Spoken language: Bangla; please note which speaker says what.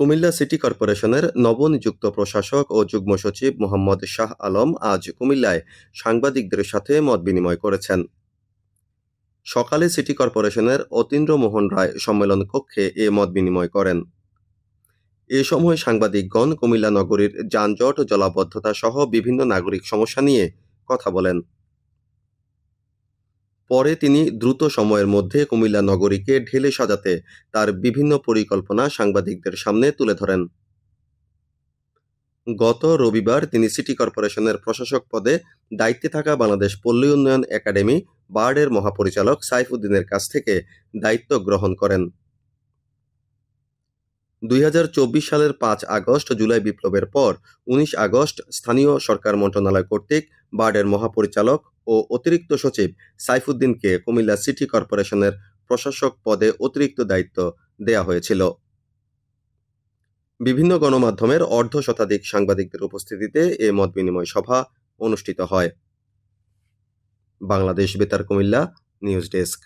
Speaker 1: কুমিল্লা সিটি কর্পোরেশনের নবনিযুক্ত প্রশাসক ও যুগ্ম সচিব মোহাম্মদ শাহ আলম আজ কুমিল্লায় সাংবাদিকদের সাথে মত বিনিময় করেছেন। সকালে সিটি কর্পোরেশনের অতীন্দ্র মোহন রায় সম্মেলন কক্ষে এ মত বিনিময় করেন। এ সময় সাংবাদিকগণ কুমিল্লা নগরীর যানজট, জলাবদ্ধতা সহ বিভিন্ন নাগরিক সমস্যা নিয়ে কথা বলেন। পরে তিনি দ্রুত সময়ের মধ্যে কুমিল্লা নগরীকে ঢেলে সাজাতে তার বিভিন্ন পরিকল্পনা সাংবাদিকদের সামনে তুলে ধরেন। গত রবিবার তিনি সিটি কর্পোরেশনের প্রশাসক পদে দায়িত্বে থাকা বাংলাদেশ পল্লী উন্নয়ন একাডেমি বার্ডের মহাপরিচালক সাইফুদ্দিনের কাছ থেকে দায়িত্ব গ্রহণ করেন। দুই হাজার চব্বিশ সালের পাঁচ আগস্ট জুলাই বিপ্লবের পর উনিশ আগস্ট স্থানীয় সরকার মন্ত্রণালয় কর্তৃক বার্ডের মহাপরিচালক ও অতিরিক্ত সচিব সাইফুদ্দিনকে কুমিল্লা সিটি কর্পোরেশনের প্রশাসক পদে অতিরিক্ত দায়িত্ব দেয়া হয়েছিল। বিভিন্ন গণমাধ্যমের অর্ধ শতাধিক সাংবাদিকদের উপস্থিতিতে এ মত বিনিময় সভা অনুষ্ঠিত হয়। বাংলাদেশ বেতার কুমিল্লা নিউজ ডেস্ক।